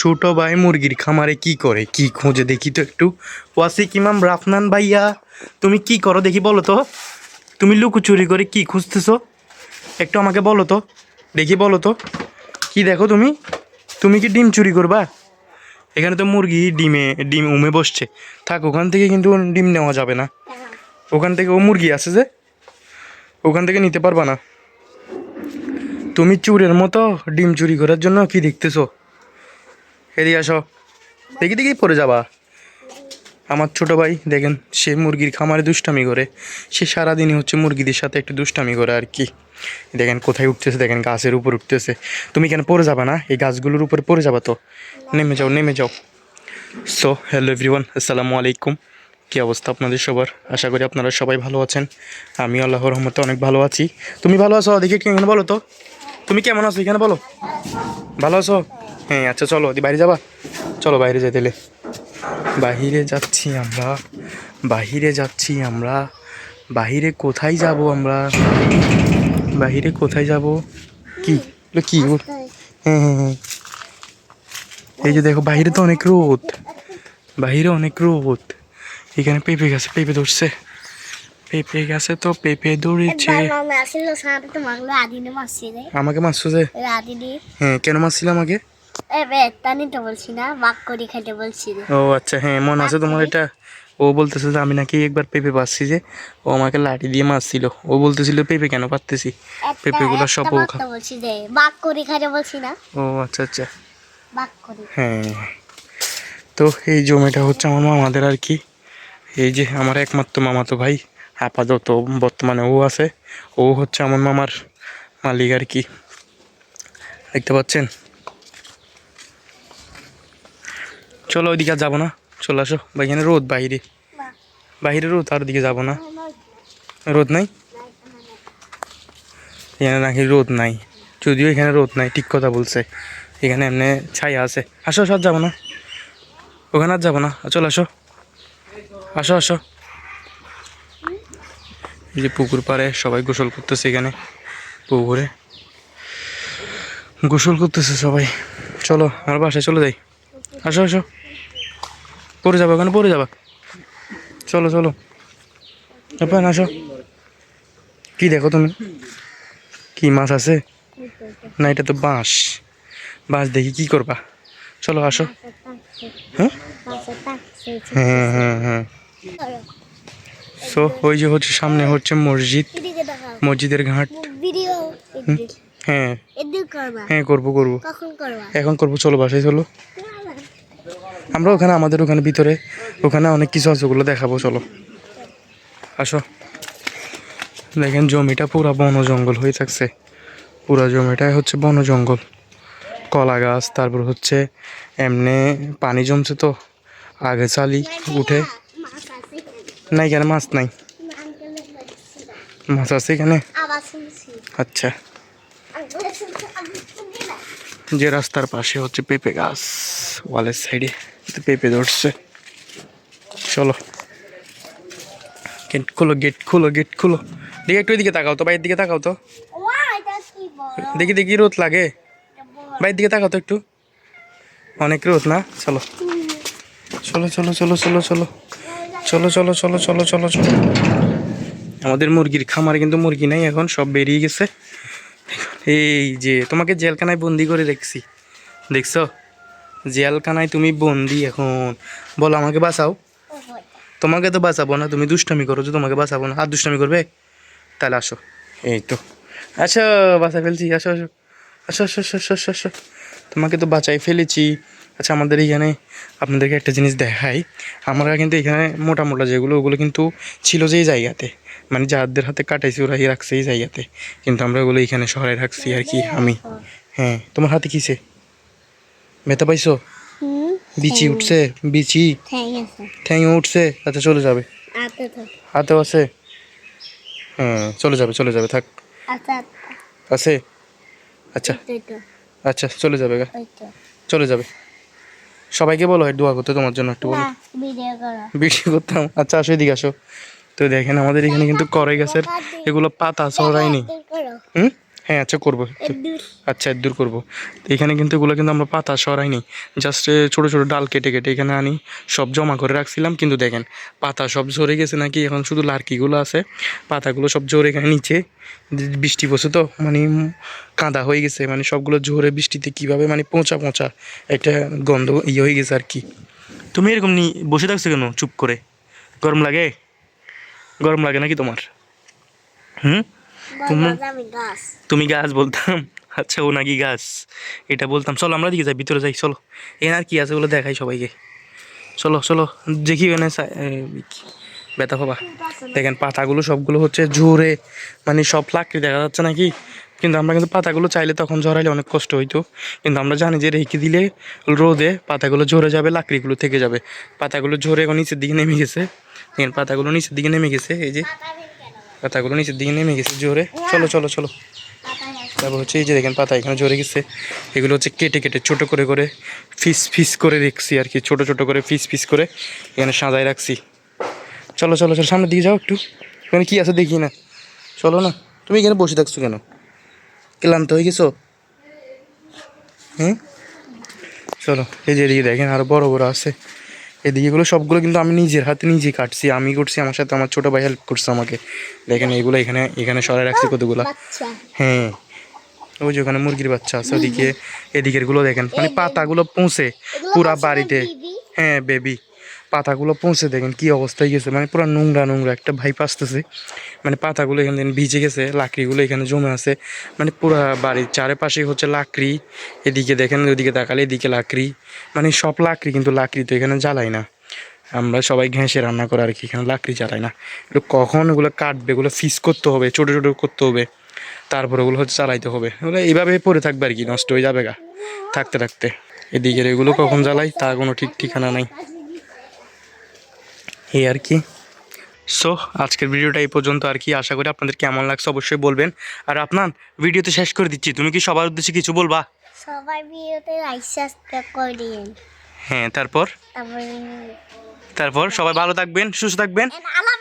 ছোট ভাই মুরগির খামারে কি করে, কি খোঁজে দেখি তো একটু। ওয়াসিক ইমাম রাফনান ভাইয়া, তুমি কি করো দেখি বলো তো। তুমি লুকোচুরি করে কি খুঁজতেছো? একটু আমাকে বলো তো, দেখি বলো তো। কি দেখো তুমি? তুমি কি ডিম চুরি করবা? এখানে তো মুরগি ডিমে, ডিম উমে বসছে। থাক, ওখান থেকে কিন্তু ডিম নেওয়া যাবে না। ওখান থেকে ও মুরগি আছে যে, ওখান থেকে নিতে পারবা না। তুমি চুরের মতো ডিম চুরি করার জন্য কি দেখতেছো? এদিকে আসো। দেখি দেখি, পড়ে যাবা। আমার ছোট ভাই, দেখেন, সে মুরগির খামারে দুষ্টামি করে। সে সারাদিনই হচ্ছে মুরগিদের সাথে একটু দুষ্টামি করে আর কি। দেখেন, কোথায় উঠতেছে, দেখেন, গাছের উপর উঠতেছে। তুমি কেন পড়ে যাবা না? এই গাছগুলোর উপরে পড়ে যাবা তো? নেমে যাও নেমে যাও। সো হ্যালো এভরিওয়ান আসসালামু আলাইকুম। কী অবস্থা আপনাদের সবার? আশা করি আপনারা সবাই ভালো আছেন। আমি আল্লাহর রহমতে অনেক ভালো আছি। তুমি ভালো আছো? দেখি কেমন বলো তো? তুমি কেমন আছো? এখানে বলো। ভালো আছো? হ্যাঁ আচ্ছা চলো দি বাইরে যাবা। চলো বাইরে যাই তাহলে বাহিরে যাচ্ছি আমরা। বাহিরে যাচ্ছি আমরা। বাহিরে কোথায় যাব আমরা? বাহিরে কোথায় যাব? কি? কি? হ্যাঁ হ্যাঁ হ্যাঁ। এই যে দেখো বাইরে তো অনেক রোদ। বাহিরে অনেক রোদ। এখানে পেঁপে গাছে পেঁপে ধরছে। পেঁপে গাছে তো পেঁপে ধরেছে। আমাকে মারছো যে? হ্যাঁ কেন মারছিল আমাকে? ও আচ্ছা হ্যাঁ মনে আছে তোমার এটা? ও বলতেছে যে আমি নাকি একবার পেঁপে পাচ্ছি যে ও আমাকে লাঠি দিয়ে মারছিল। ও বলতেছিল পেঁপে কেন পারতেছি পেঁপেগুলো সব ও বলছি যে বাক করে খাইতে বলছি না। ও আচ্ছা আচ্ছা। বাক করে। হ্যাঁ। তো এই জমিটা হচ্ছে আমার মামাদের আর কি। এই যে আমার একমাত্র মামাতো ভাই। আপাতত বর্তমানে ও আছে। ও হচ্ছে আমার মামার মালিক আর কি। দেখতে পাচ্ছেন? চলো ওইদিকে আর যাব না। চলে আসো। বা এখানে রোদ বাইরে। বাইরে রোদ আর দিকে যাব না। রোদ নাই? এখানে নাকি রোদ নাই। যদিও এখানে রোদ নাই ঠিক কথা বলছে। এখানে এমনি ছায়া আছে। আসো সব যাব না। ওখানে আর যাব না। চলো আসো। আসো আসো। এই যে পুকুর পাড়ে সবাই গোসল করতেছে এখানে, পুকুরে। গোসল করতেছে সবাই। চলো, আর বাসায় চলে যাই। আসো আসো। পরে যাব ওখানে পরে যাবা। চলো চলো। এবার আসো। কি দেখো তুমি? কি মাছ আছে? না, এটা তো বাঁশ। বাঁশ দেখি কি করবা? চলো, আসো। হ্যাঁ? হ্যাঁ হ্যাঁ হ্যাঁ। সো ওই যে হচ্ছে সামনে হচ্ছে মসজিদ। মসজিদের ঘাট। হ্যাঁ। হ্যাঁ করব করব? এখন করব চলো বাসায় চলো। আমরা ওখানে আমাদের ওখানে ভিতরে ওখানে অনেক কিছু আছে ওগুলো দেখাবো চলো। আসো। দেখেন জমিটা পুরা বন জঙ্গল হয়ে থাকছে। পুরা জমিটাই হচ্ছে বন জঙ্গল। কলা গাছ তারপর হচ্ছে এমনি পানি জমছে তো। আগে চালি উঠে। নাই কেন? মাছ নাই। মাছ আছে এখানে? আচ্ছা। যে রাস্তার পাশে হচ্ছে পেঁপে গাছ, ওয়ালের সাইডে পেঁপে ধরছে। চলো। গেট খুলো গেট খুলো গেট খুলো। দেখি একটু এদিকে তাকাও তো, বাইরের দিকে তাকাও তো। দেখি দেখি, রোদ লাগে। বাইরের দিকে তাকাও তো একটু। অনেক রোদ না? চলো। চলো চলো চলো চলো চলো। চলো চলো চলো চলো চলো চলো। আমাদের মুরগির খামারে কিন্তু মুরগি নাই এখন সব বেরিয়ে গেছে। এই যে তোমাকে জেলখানায় বন্দি করে দেখছি দেখছ? জেলখানায় তুমি বন্দি এখন। বলো আমাকে বাঁচাও। তোমাকে তো বাঁচাবো না তুমি দুষ্টামি করো যে তোমাকে বাঁচাবো না। আর দুষ্টামি করবে? তাহলে আসো। এই তো। আসো বাঁচা ফেলছি। আসো। আসো আসো আসো আসো আসো আসো। তোমাকে তো বাঁচাই ফেলেছি। আচ্ছা আমাদের এখানে আপনাদেরকে একটা জিনিস দেখাই। আমরা কিন্তু এখানে মোটা মোটা যেগুলো ওগুলো কিন্তু ছিল যে এই জায়গাতে। মানে যাদের হাতে কাটাইছি ওরা রাখছে এই জায়গাতে। কিন্তু আমরা ওগুলো এখানে শহরে রাখছি আর কি আমি। হ্যাঁ তোমার হাতে কিসে? ব্যথা পাইছো? বিচি উঠছে বিচি। ঠ্যাং উঠছে আচ্ছা চলে যাবে। হাতেও আছে? হ্যাঁ চলে যাবে চলে যাবে থাক। আচ্ছা আছে? আচ্ছা। আচ্ছা চলে যাবে গা। চলে যাবে। সবাইকে বলো হয় দোয়া করতে তোমার জন্য একটু বলো। ভিডিও করতাম। আচ্ছা আসো এদিকে আসো। তো দেখেন আমাদের এখানে কিন্তু করে গাছের এগুলো পাতা ছড়ায়নি। হুম? হ্যাঁ আচ্ছা করব। আচ্ছা দূর করব। তো এখানে কিন্তু এগুলো কিন্তু আমরা পাতা সরাইনি। জাস্ট ছোটো ছোটো ডাল কেটে কেটে এখানে আনি। সব জমা করে রাখছিলাম কিন্তু দেখেন পাতা সব ঝরে গেছে নাকি? এখন শুধু লার্কিগুলো আছে। পাতাগুলো সব ঝরে এখানে নিচে। বৃষ্টি পড়ছে তো মানে কাঁদা হয়ে গেছে। মানে সবগুলো ঝরে বৃষ্টিতে কীভাবে মানে পচা পচা একটা গন্ধ ইয়ে হয়ে গেছে আর কি। তুমি এরকম নি বসে থাকছো কেন চুপ করে? গরম লাগে? গরম লাগে নাকি তোমার? হুম? তুমি গাছ। বলতাম। আচ্ছা ও নাকি গাছ। এটা বলতাম। চলো আমরা দিকে যাই ভিতরে যাই চলো। এখানে আর কি আছে বলে দেখাই সবাইকে। চলো চলো দেখি কি- ব্যথা পাবা। দেখেন পাতাগুলো সবগুলো হচ্ছে ঝরে মানে সব লাকড়ি দেখা যাচ্ছে নাকি? কিন্তু আমরা কিন্তু পাতাগুলো চাইলে তখন ঝরাইলে অনেক কষ্ট হইতো। কিন্তু আমরা জানি যে রেখে দিলে রোদে পাতাগুলো ঝরে যাবে লাকড়িগুলো থেকে যাবে। পাতাগুলো ঝরে এখন নিচের দিকে নেমে গেছে। দেখেন পাতাগুলো নিচের দিকে নেমে গেছে। এই যে পাতাগুলো নিচের দিকে নেমে গেছে জোরে। চলো চলো চলো। তারপর হচ্ছে এই যে দেখেন পাতা এখানে ঝরে গেছে। এগুলো হচ্ছে কেটে কেটে, ছোট করে করে ফিস ফিস করে রেখছি আর কি। ছোট ছোট করে ফিস ফিস করে এখানে সাজায় রাখছি। চলো চলো চলো, সামনের দিকে যাও একটু। এখানে কী আছে দেখি না। চলো না। তুমি এখানে বসে থাকছো কেন? ক্লান্ত হয়ে গেছো? হুম? চলো, এই যে এদিকে দেখেন আরও বড় বড় আছে। এদিকে এগুলো সবগুলো কিন্তু আমি নিজের হাতে নিজে কাটছি আমি করছি আমার সাথে আমার ছোটো ভাই হেল্প করছে আমাকে। দেখেন এগুলো এখানে এখানে সরাই রাখছি কতগুলো। হ্যাঁ। ওই যে ওখানে মুরগির বাচ্চা আছে ওদিকে এদিকেরগুলো দেখেন মানে পাতাগুলো পৌঁছে পুরা বাড়িতে। হ্যাঁ বেবি পাতাগুলো পৌঁছে দেখেন কি অবস্থায় গেছে। মানে পুরো নোংরা নোংরা একটা ভাই আসতেছে মানে পাতাগুলো এখানে দেখেন ভিজে গেছে, লাকড়িগুলো এখানে জমে আছে। মানে পুরা বাড়ির চারিপাশে হচ্ছে লাকড়ি, এদিকে দেখেন, ওদিকে তাকালে এদিকে লাকড়ি। মানে সব লাকড়ি, কিন্তু লাকড়ি তো এখানে জ্বালাই না। আমরা সবাই ঘেঁষে রান্না করে আর কি, এখানে লাকড়ি জ্বালাই না। একটু কখন ওগুলো কাটবে, এগুলো ফিস করতে হবে, ছোটো ছোটো করতে হবে। তারপরে ওগুলো হচ্ছে চালাইতে হবে। ওগুলো এইভাবে পড়ে থাকবে আর কি, নষ্ট হয়ে যাবে গা, থাকতে থাকতে। এদিকের এগুলো কখন জ্বালাই তার কোনো ঠিক ঠিকানা নাই। এই আর কি। সো আজকের ভিডিওটা এই পর্যন্ত আর কি। আশা করি আপনাদের কেমন লাগছে অবশ্যই বলবেন। আর আপনার ভিডিওতে শেষ করে দিচ্ছি। তুমি কি সবার উদ্দেশ্যে কিছু বলবা? সবাই বিয়েতে লাইক সাবস্ক্রাইব করে দিন। হ্যাঁ তারপর? তারপর সবাই ভালো থাকবেন সুস্থ থাকবেন। আল্লাহ